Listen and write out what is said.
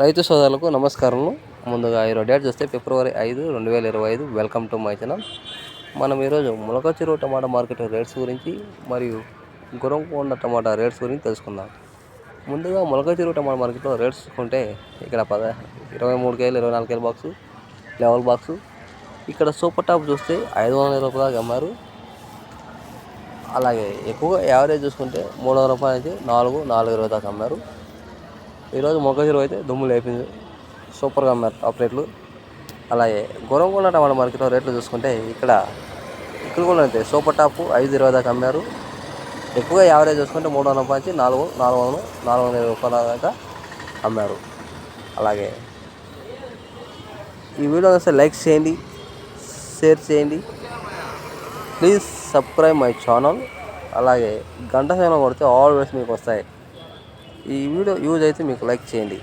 రైతు సోదరులకు నమస్కారము ముందుగా ఈరోజు డేట్ చూస్తే ఫిబ్రవరి ఐదు రెండు వేల ఇరవై ఐదు. వెల్కమ్ టు మై ఛానల్ మనం ఈరోజు ములకచెరువు టమాటా మార్కెట్ రేట్స్ గురించి మరియు గురంకొండ టమాటా రేట్స్ గురించి తెలుసుకుందాం. ముందుగా ములకచెరువు టమాటా మార్కెట్లో రేట్స్ చూసుకుంటే ఇక్కడ పద ఇరవై మూడు కేలు ఇరవై నాలుగు కేలు బాక్సు లెవెల్ బాక్సు ఇక్కడ సూపర్ టాప్ చూస్తే ఐదు వందల రూపాయలు అమ్మారు. అలాగే ఎక్కువగా యావరేజ్ చూసుకుంటే మూడు వందల రూపాయల నుంచి నాలుగు నాలుగు ఇరవై దాకా అమ్మారు. ఈరోజు మొగ్గ చెరువు అయితే దుమ్ము లేపింది. సూపర్గా అమ్మారు టాప్ రేట్లు. అలాగే గొరంకొండ టమాటా మార్కెట్లో రేట్లు చూసుకుంటే ఇక్కడ ఇక్కడ కూడా అంతే. సూపర్ టాప్ ఐదు ఇరవై దాకా అమ్మారు. ఎక్కువగా యావరేజ్ చూసుకుంటే మూడు వందల రూపాయల నుంచి నాలుగు నాలుగు వందలు నాలుగు వందల ఇరవై రూపాయల దాకా అమ్మారు. అలాగే ఈ వీడియో వస్తే లైక్ చేయండి షేర్ చేయండి. Please subscribe my channel. అలాగే గంట సమయం కొడితే ఆల్వేస్ మీకు వస్తాయి. ఈ వీడియో యూజ్ అయితే మీకు లైక్ చేయండి.